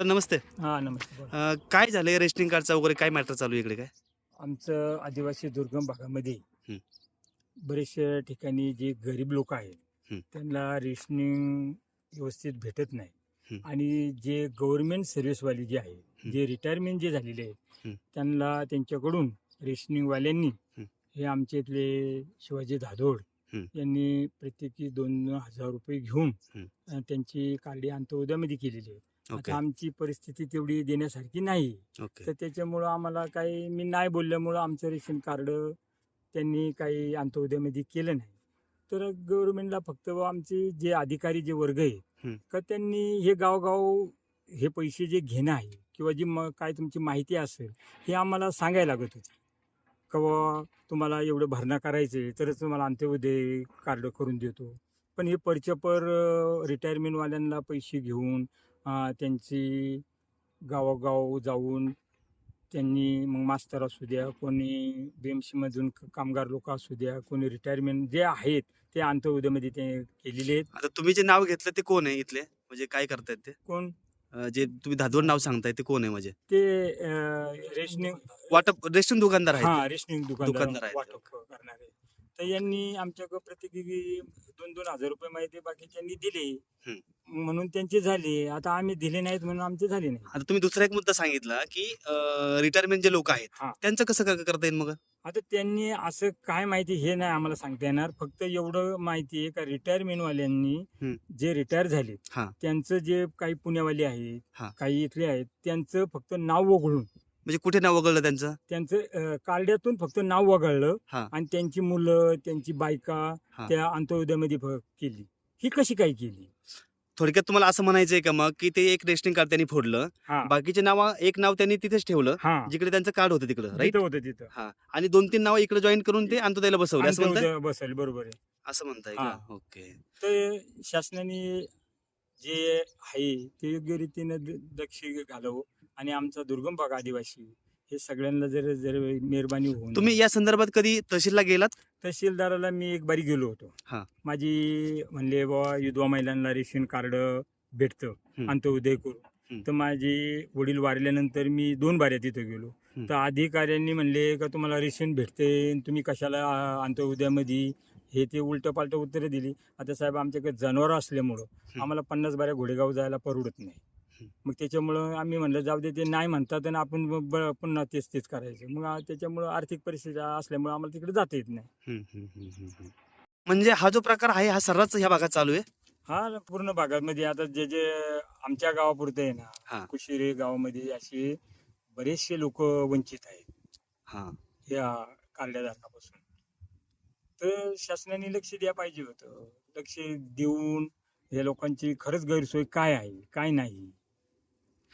तर नमस्ते हा नमस्ते बोला. अं, काय झालंय रेशनिंग कार्डचा वगैरे काय मॅटर चालू आहे इकडे काय आमचं आदिवासी दुर्गम भागामध्ये हं. बरेचशा ठिकाणी जे गरीब लोक हं. आहेत त्यांना रेशनिंग व्यवस्थित भेटत हं. नाही आणि जे गव्हर्नमेंट सर्व्हिसवाले जे आहे हं. जे रिटायरमेंट जे झालेले आहेत. त्यांना त्यांच्याकडून रेशनिंगवाल्यांनी हं. हे आमचे इथले शिवाजी धादोड हं. यांनी प्रत्येकी दोन हजार रुपये घेऊन हं. अं, त्यांची कार्डी अंत्योदयामध्ये केलेली आहे ओके. आता आमची परिस्थिती तेवढी देण्यासारखी नाही. ओके. तर त्याच्यामुळं आम्हाला काही मी नाही बोलल्यामुळं आमचं रेशन कार्ड त्यांनी काही अंत्योदयामध्ये केलं नाही. तर गव्हर्नमेंटला फक्त आमचे जे अधिकारी जे वर्ग आहे हं. का त्यांनी हे गावगाव हे पैसे जे घेणं आहे किंवा जी म काय तुमची माहिती असेल हे आम्हाला सांगायला लागत होती. का बुवा तुम्हाला एवढं भरणा करायचं आहे तरच तुम्हाला अंत्योदय कार्ड करून देतो. पण हे परचपर रिटायरमेंटवाल्यांना पैसे घेऊन त्यांची गावोगाव जाऊन त्यांनी मग मास्तर असू द्या कोणी बी एम सीमधून क- कामगार लोक असू द्या कोणी रिटायरमेंट जे आहेत ते अंत्योदयामध्ये ते केलेले आहेत. आता तुम्ही जे नाव घेतलं ते कोण आहे इथले? म्हणजे काय करतायत ते? कोण? अं, जे तुम्ही धादवड नाव सांगताय ते कोण आहे म्हणजे? ते अं, रेशनिंग वाटप रेशन दुकानदार हा आहेत रेशनिंग दुकानदार दुकानदार आहेत. वाटप करणारे. तर यांनी आमच्याकडे प्रत्येकी दोन दोन हजार रुपये माहिती बाकीच्यांनी दिले. म्हणून त्यांचे झाले आता आम्ही दिले नाहीत म्हणून आमचे झाले नाही आता तुम्ही दुसरा एक मुद्दा सांगितला की रिटायरमेंट जे लोक आहेत हा. त्यांचं कसं क- करता येईल मग आता त्यांनी असं काय माहिती हे नाही आम्हाला सांगता येणार फक्त एवढं माहिती आहे का रिटायरमेंटवाल्यांनी हं. जे रिटायर झाले हा. त्यांचं जे काही पुण्यावाले आहेत हा. काही इथले आहेत त्यांचं फक्त नाव वगळून म्हणजे कुठे नाव वगळलं त्यांचं? त्यांचं अं, कार्ड्यातून फक्त नाव वगळलं हा. आणि त्यांची मुलं त्यांची बायका हा. त्या अंत्योदयामध्ये भ- केली. ही कशी काय केली? थोडक्यात तुम्हाला असं म्हणायचंय का मग की ते एक रेशनिंग कार्ड त्यांनी फोडलं. हा. बाकीचे नाव एक नाव त्यांनी तिथेच ठेवलं हा. जिकडे त्यांचं कार्ड होतं तिकडं राईट तिथं होतं तिथं. हा. आणि दोन तीन नाव इकडे जॉईन करून ते अंत्योदयाला बसवले असं म्हणताय? अंत्योदय बसेल बरोबर आहे. असं म्हणताय हा. का? ओके. तर शासनाने जे आहे ते योग्य रीतीनं दक्ष घालावं आणि आमचा दुर्गम भाग आदिवासी हे सगळ्यांना जर जर मेहरबानी होऊन तुम्ही या संदर्भात कधी तहसीलला गेलात तहसीलदाराला मी एक बारी गेलो होतो हा. माझी म्हणले बाबा विधवा महिलांना रेशन कार्ड भेटतं. अंत्योदय करून हम्म. तर माझे वडील वारल्यानंतर मी दोन बाऱ्या तिथे गेलो. तर अधिकाऱ्यांनी म्हणले का तुम्हाला रेशन भेटते आणि तुम्ही कशाला अंत्योदयामध्ये हे ते उलट पालट उत्तरं दिली. आता साहेब आमच्याकडे जनावरं असल्यामुळं आम्हाला पन्नास बाऱ्या घोडेगाव जायला परवडत नाही. मग त्याच्यामुळं आम्ही म्हणलं जाऊ दे ते नाही म्हणतात आणि आपण पुन्हा तेच तेच करायचं. मग त्याच्यामुळं आर्थिक परिस्थिती असल्यामुळं आम्हाला तिकडे जाता येत नाही. म्हणजे हा जो प्रकार आहे हा सर्रास ह्या भागात चालू आहे? हा पूर्ण भागामध्ये. आता जे जे आमच्या गावापुरते आहे. ना कुशिरे गावामध्ये असे बरेचसे लोक वंचित आहेत. हा. या कार्डधारकापासून तर शासनाने लक्ष द्या पाहिजे होतं. लक्ष देऊन या लोकांची खरंच गैरसोय काय आहे काय नाही?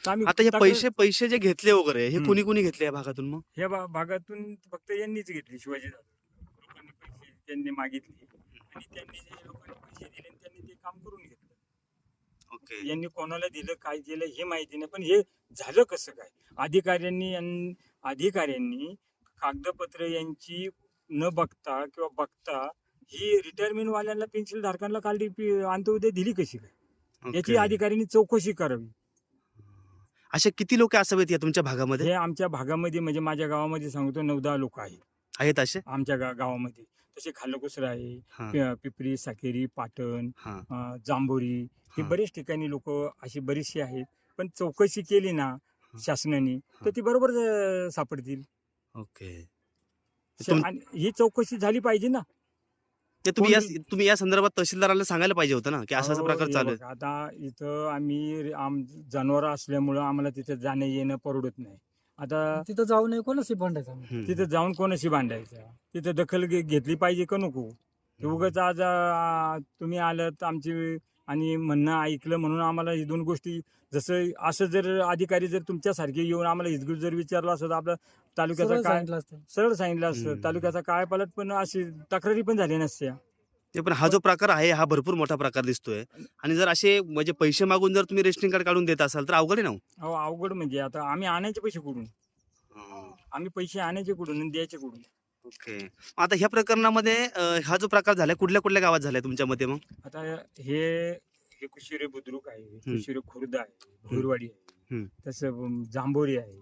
तर आम्ही आता हे पैसे पैसे जे घेतले वगैरे हे हम्म. कोणी कोणी घेतले या भागातून मग? या भा- भागातून फक्त यांनीच घेतली शिवाजी लोकांनी पैसे त्यांनी मागितले. आणि त्यांनी जे लोकांनी पैसे दिले आणि त्यांनी ते काम करून घेतलं. ओके. यांनी कोणाला दिलं काय दिलं हे माहिती नाही. पण हे झालं कसं काय? अधिकाऱ्यांनी यां- अधिकाऱ्यांनी कागदपत्र यांची न बघता किंवा बघता ही रिटायरमेंट वाल्यांना पेन्शन धारकांना काढली अंत्योदय दिली कशी काय? याची. अधिकाऱ्यांनी चौकशी करावी. असे किती लोक असावेत या तुमच्या भागामध्ये? हे आमच्या भागामध्ये म्हणजे माझ्या गावामध्ये सांगतो नऊ दहा लोक आहेत. आहेत असे? आमच्या गावामध्ये. तसे खालकुसरा आहे पिपरी साकेरी पाटण जांभोरी हे. बरेच ठिकाणी लोक अशी बरीचशी आहेत. पण चौकशी केली ना शासनाने. तर ती बरोबर सापडतील. ओके. तुम- आणि ही चौकशी झाली पाहिजे ना. ते तुम्ही या तुम्ही या संदर्भात तहसीलदाराला सांगायला पाहिजे होतं ना की असा असा अहो, प्रकार हे चालू आहे. बघा, आता इथं आम्ही आम जनावर असल्यामुळं आम्हाला तिथं जाणं येणं परवडत नाही. आता तिथं जाऊ नये कोणाशी भांडायचं? हम्म. तिथं जाऊन कोणाशी भांडायचं? तिथं दखल घे- घेतली पाहिजे का नको? ते उगाच आज आ, तुम्ही आलं तर आमची आणि म्हणणं ऐकलं म्हणून आम्हाला ही दोन गोष्टी जसं असं जर अधिकारी जर तुमच्यासारखे येऊन आम्हाला हिजगुज जर विचारलं असतं तर आपल्या तालुक्याचा काय सरळ सांगितलं. असतं तालुक्याचा काय पालट पण अशी तक्रारी पण झाली नसत्या ते पण हा जो प्रकार आहे हा भरपूर मोठा प्रकार दिसतोय आणि जर असे म्हणजे पैसे मागून जर तुम्ही रेशनिंग कार्ड काढून देत असाल तर अवघड आहे ना हो. अहो अवघड म्हणजे आता आम्ही आणायचे पैसे कुठून हा. आम्ही पैसे आणायचे कुठून आणि द्यायचे कुठून ओके. आता ह्या प्रकरणामध्ये अं, हा जो प्रकार झालाय कुठल्या कुठल्या गावात झालाय तुमच्या मते मग? आता हे हे कुशिरे बुद्रुक आहे कुशिरे खुर्द आहे भुईरवाडी आहे हम्म. तसं जांभोरी आहे.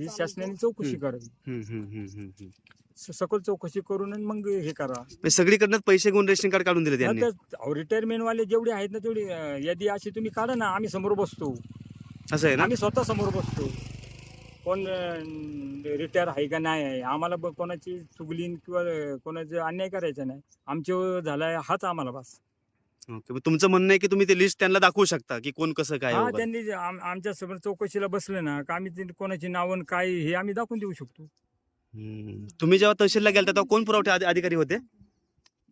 ही शासनाने चौकशी. करावी. हम्म, हम्म, हम्म, हम्म, हम्म. स- सखोल चौकशी करून आणि मग हे करा. म्हणजे सगळीकडनं पैसे घेऊन रेशनिंग कार्ड काढून दिले त्यांनी रिटायरमेंट वाले जेवढे आहेत ना तेवढी अं, यादी अशी तुम्ही काढा ना आम्ही समोर बसतो. असं आहे ना? आम्ही स्वतः समोर बसतो. कोण रिटायर आहे का नाही आहे आम्हाला ब- कोणाची चुगलीन किंवा कोणाचं अन्याय करायचा नाही आमच्यावर झालाय हाच आम्हाला बस ओके मग तुमचं म्हणणं आहे की तुम्ही ते लिस्ट त्यांना दाखवू शकता की कोण कसं काय हा वगैरे. त्यांनी जे आम- आमच्यासमोर चौकशीला बसलं ना का आम्ही ते कोणाची नावं काय हे आम्ही दाखवून देऊ शकतो हम्म. तुम्ही जेव्हा तहसीलला गेलता तेव्हा कोण पुरवठा अधि- अधिकारी होते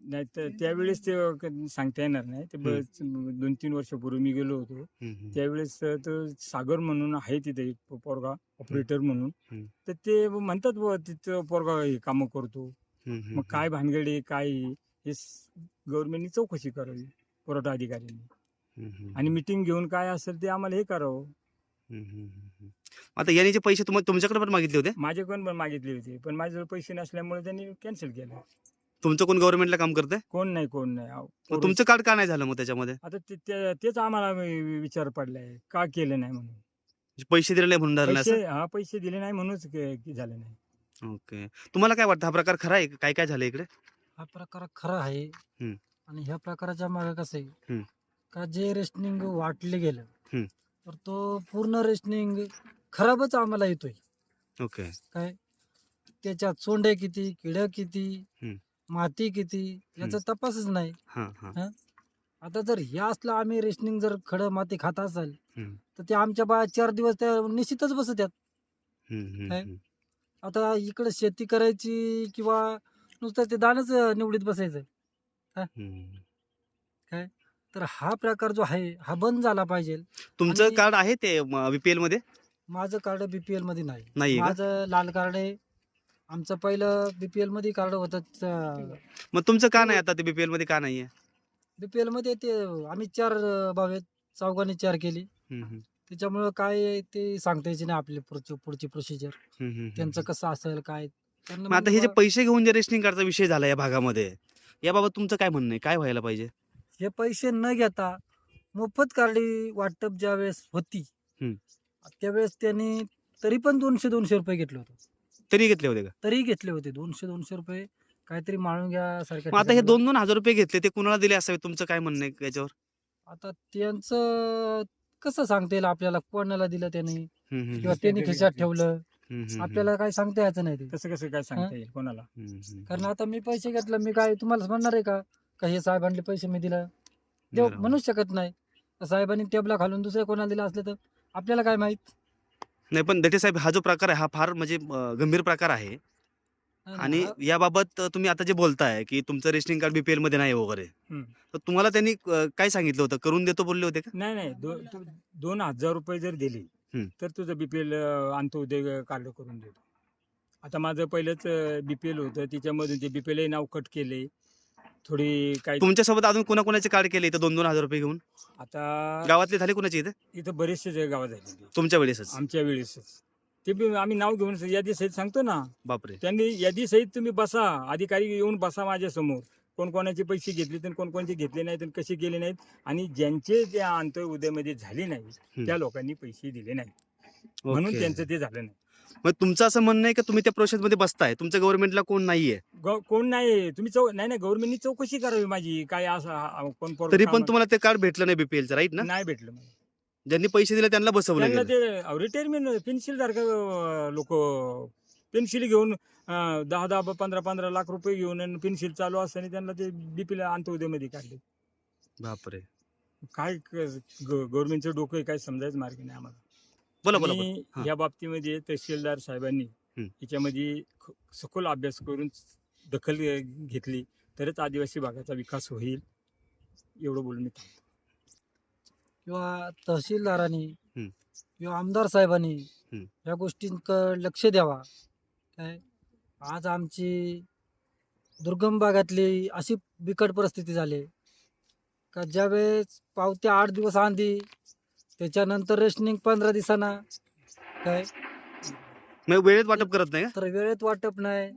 नाही तर त्यावेळेस ते सांगता येणार नाही. ते बरेच दोन तीन वर्षापूर्वी मी गेलो होतो. त्यावेळेस तो सागर म्हणून आहे तिथे एक पोरगा ऑपरेटर म्हणून. तर ते म्हणतात बुवा तिथं पोरगा हे कामं करतो. मग काय भानगडी काय हे गव्हर्नमेंटनी चौकशी करावी पुरवठा अधिकाऱ्यांनी. आणि मिटिंग घेऊन काय असेल ते आम्हाला हे करावं. आता यांनी जे पैसे तुम्हाला तुमच्याकडे पण मागितले होते? माझ्याकडून पण मागितले होते पण माझ्याजवळ पैसे नसल्यामुळे त्यांनी कॅन्सल केलं. तुमचं कोण गव्हर्नमेंटला काम करतंय? कोण नाही कोण नाही. अहो, मग तुमचं कार्ड का नाही झालं मग त्याच्यामध्ये? आता ते- ते- तेच आम्हाला वि- वि- विचार पडलाय. का केलं नाही म्हणून? पैसे दिले नाही म्हणून झालं नाही पैसे हा पैसे दिले नाही म्हणूनच के- की झालं नाही. ओके. तुम्हाला काय वाटतं हा प्रकार खरा आहे? काय काय झालं इकडे? हा प्रकार खरा आहे. हम्म. आणि ह्या प्रकाराच्या मागे कसं हम्म. आहे का जे रेशनिंग वाटले गेलं. तर तो पूर्ण रेशनिंग खराबच आम्हाला येतोय. ओके. काय? त्याच्यात सोंडे किती किड किती? हम्म. माती किती याचा तपासच नाही. हां हां. आता जर हे असलं आम्ही रेशनिंग जर खडं माती खात असाल हम्म. तर ते आमच्या बा चार दिवस त्या निश्चितच बसत्यात हम्म, हम्म, काय? हम्म. आता इकडे शेती करायची किंवा नुसतं ते दानच निवडीत बसायचं. हम्म. तर हा प्रकार जो आहे हा बंद झाला पाहिजे. तुमचं आणि- कार्ड आहे ते बीपीएलमध्ये? माझं कार्ड बीपीएलमध्ये नाही. नाहीये का? माझं लाल कार्ड आहे आमचं पहिलं बीपीएलमध्ये कार्ड होतं मग तुमचं का नाही आता ते बीपीएलमध्ये का नाहीये? बीपीएलमध्ये ते आम्ही चार भाव आहेत चौघांनी चार केली. हम्म, हम्म, त्याच्यामुळं काय आहे ते सांगता यायची नाही आपली पुढची पुढची प्रोसिजर हम्म, हम्म, त्यांचं. कसं असेल काय? त्यांना मग आता मग हे जे पैसे घेऊन जे रेशनिंग कार्डचा विषय झाला या भागामध्ये याबाबत तुमचं काय म्हणणं आहे? काय व्हायला पाहिजे? हे पैसे न घेता मोफत कार्डी वाटप ज्या वेळेस होती हम्म. त्यावेळेस त्यांनी तरी पण दोनशे दोनशे रुपये घेतले होते. तरी घेतले होते का? तरी घेतले होते. दोनशे दोनशे रुपये काहीतरी माळून घ्या सारख्या मग आता हे ठिकाणी दोन दोन हजार रुपये घेतले ते कुणाला दिले असावे? तुमचं काय म्हणणं आहे याच्यावर? आता त्यांचं कसं सांगता येईल? आपल्याला कोणाला दिलं त्यांनी? हम्म, हम्म, किंवा त्यांनी खिशात ठेवलं? हम्म, हम्म, आपल्याला काही सांगता यायचं नाही ते. कसं कसं काय सांगता येईल कोणाला? हम्म, हम्म, कारण आता मी पैसे घेतलं मी काय तुम्हाला म्हणणार आहे का? का हे साहेबांनी पैसे मी दिलं? देव बरोबर. म्हणूच शकत नाही. साहेबांनी टेबला घालून दुसऱ्या कोणाला दिलं असलं तर आपल्याला काय माहीत? नाही पण दटे साहेब हा जो प्रकार आहे हा फार म्हणजे अं, गंभीर प्रकार आहे. आणि याबाबत अं, तुम्ही आता जे बोलताय की तुमचं रेशनिंग कार्ड बीपीएलमध्ये नाही वगैरे हम्म. तर तुम्हाला त्यांनी अं, काय सांगितलं होतं? करून देतो बोलले होते का? नाही नाही. दो- तू दोन हजार रुपये जर दिले हम्म. तर तुझं बीपीएल आणतो उद्या कार्ड करून देतो. आता माझं पहिलंच बीपीएल होतं. त्याच्यामधून ते बीपीएल नाव कट केले थोडी काही तुमच्यासोबत अजून कोणाकोणाचे कार्ड केले इथं? दोन दोन हजार रुपये घेऊन? आता गावातले झाले कोणाचे इथे? इथं बरेचसे गावात झाले तुमच्या वेळेसच? आमच्या वेळेसच. ते बी आम्ही नाव घेऊन यादी सहित सांगतो ना. बापरे. त्यांनी यादी सहित तुम्ही बसा. अधिकारी येऊन बसा माझ्यासमोर. कोण कोणाचे पैसे घेतले तर कोण कोणचे घेतले नाहीत आणि कसे गेले नाहीत आणि ज्यांचे ते अंत्य उद्यामध्ये झाले नाही त्या लोकांनी पैसे दिले नाही म्हणून. त्यांचं ते झालं नाही. मग तुमचं असं म्हणणं आहे की तुम्ही त्या प्रोसेस मध्ये बसताय? तुमच्या गव्हर्नमेंटला कोण नाहीये? कोण नाही तुम्ही चौ नाही नाही गव्हर्नमेंटनी चौकशी करावी माझी. काय असं हा- हा- कोण पोरगं तरी पण तुम्हाला ते कार्ड भेटलं नाही बीपीएलचं राईट ना? नाही भेटलं मला. ज्यांनी पैसे दिले त्यांना बसवलं त्यांना गेलं. ते रिटायरमेंट पेन्सिल सारखं लोक पेन्सिल घेऊन अं, दहा दहा पंधरा पंधरा लाख रुपये घेऊन पेन्सिल चालू असताना त्यांना ते बीपीला अंत्योदयमध्ये काढले. बापरे. काय गव्हर्नमेंटचं डोकं आहे काय समजायचं मार्ग नाही आम्हाला. बोला बोला बोला आणि हा. या बाबतीमध्ये तहसीलदार साहेबांनी हम्म. याच्यामध्ये ख- सखोल अभ्यास करून दखल घेतली तरच आदिवासी भागाचा विकास होईल एवढं बोलून मी थांबतो. किंवा तहसीलदारांनी हम्म. किंवा आमदार साहेबांनी हम्म. या गोष्टींकडे लक्ष द्यावा काय आज आमची दुर्गम भागातली अशी बिकट परिस्थिती झाली का ज्यावेळेस पावत्या आठ दिवस आंधी त्याच्यानंतर रेशनिंग पंधरा दिवसांना काय मग वेळेत वाटप करत नाही तर वेळेत वाटप नाही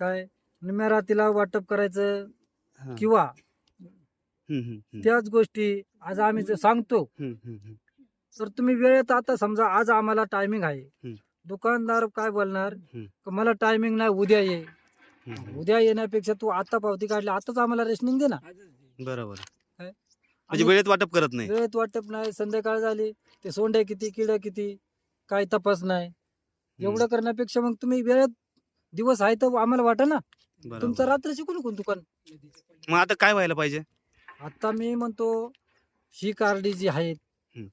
काय निम्या रातीला वाटप करायचं किंवा हम्म, हम्म, हम्म. त्याच गोष्टी आज आम्ही जे सांगतो हम्म, हम्म, हम्म. तर तुम्ही वेळेत आता समजा आज आम्हाला टायमिंग आहे हम्म. दुकानदार काय बोलणार हम्म. का मला टायमिंग नाही उद्या ये हम्म, हम्म. उद्या येण्यापेक्षा तू आता पावती काढली आताच आम्हाला रेशनिंग दे ना बरोबर? म्हणजे वेळेत वाटप करत नाही. वेळेत वाटप नाही संध्याकाळ झाली ते सोंडे किती किड किती काय तपास नाही. एवढं करण्यापेक्षा मग तुम्ही वेळेत दिवस आहे तर आम्हाला वाटा ना. बरोबर. तुमचं रात्री शिकून कोण दुकान. मग आता काय व्हायला पाहिजे? आता मी म्हणतो ही कार्डी जी आहेत हम्म.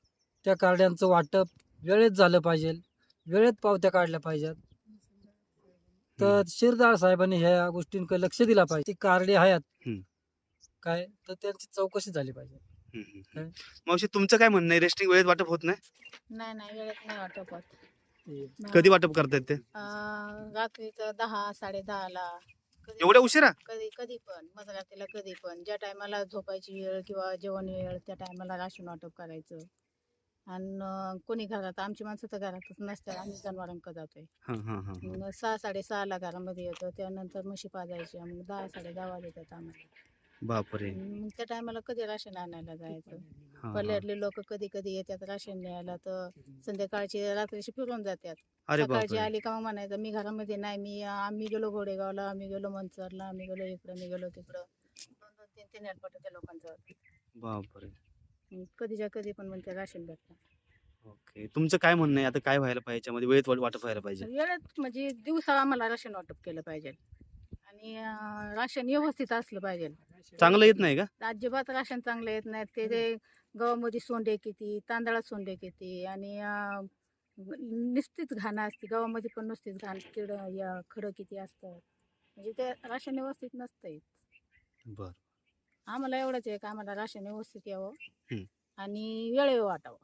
त्या कार्ड्यांचं वाटप वेळेत झालं पाहिजे. वेळेत पावत्या काढल्या पाहिजेत. तर शिरदार साहेबांनी ह्या गोष्टींकडे लक्ष दिला पाहिजे. ती कार्डी आहेत. हम्म. काय? तर त्यांची चौकशी झाली पाहिजे. हम्म. मावशी तुमचं काय म्हणणं आहे? रेस्टिंग वेळेत वाटप होत नाही? नाही नाही वेळेत नाही वाटप होत. कधी वाटप करतायत ते? अं, रात्रीचं दहा साडे दहाला. कधी एवढ्या उशिरा? कधी कधी पण. मध्यरात्रीला कधी पण. ज्या टायमाला झोपायची वेळ किंवा जेवण वेळ त्या टायमाला राशन वाटप करायचं. आणि कोणी घरात आमची माणसं तर घरातच नसतात. आम्ही जनावरांक जातोय. हा हा हा हा. मग सहा साडेसहाला घरामध्ये येतो. त्यानंतर म्हशी पाजायच्या. मग दहा साडे दहा वाजतात आम्हाला. बापरे! मग त्या टायमाला कधी राशन आणायला जायचं? हा, हा. पल्ल्यातले लोक कधी कधी येतात राशन न्यायला तर संध्याकाळची रात्रीची फिरून जातात. अरे सकाळची बापरे! आली का मग म्हणायचं मी घरामध्ये नाही मी आम्ही गेलो घोडेगावला आम्ही गेलो मनसरला आम्ही गेलो इकडं मी गेलो तिकडं. दोन दोन तीन तीन हेडपट त्या लोकांचं. बापरे! मग कधीच्या कधी पण म्हणते राशन भेटतं. ओके. तुमचं काय म्हणणं आहे? आता काय व्हायला पाहिजे याच्यामध्ये? वेळेत वाट- वाटप व्हायला पाहिजे. वेळेत म्हणजे दिवसा आम्हाला राशन वाटप केलं पाहिजे. आणि अं, राशन व्यवस्थित असलं पाहिजे. चांगलं येत नाही का? अजिबात राशन चांगलं येत नाही. ते ते गव्हामध्ये सोंडे किती तांदळात सोंडे किती आणि अं, नुसतीच घाण असते. गावामध्ये पण नुसतीच घाण किड या खडं किती असतात. म्हणजे ते राशन व्यवस्थित नसतंय. बर. आम्हाला एवढंच आहे का आम्हाला राशन व्यवस्थित यावं हम्म. आणि वेळेवर वाटावं.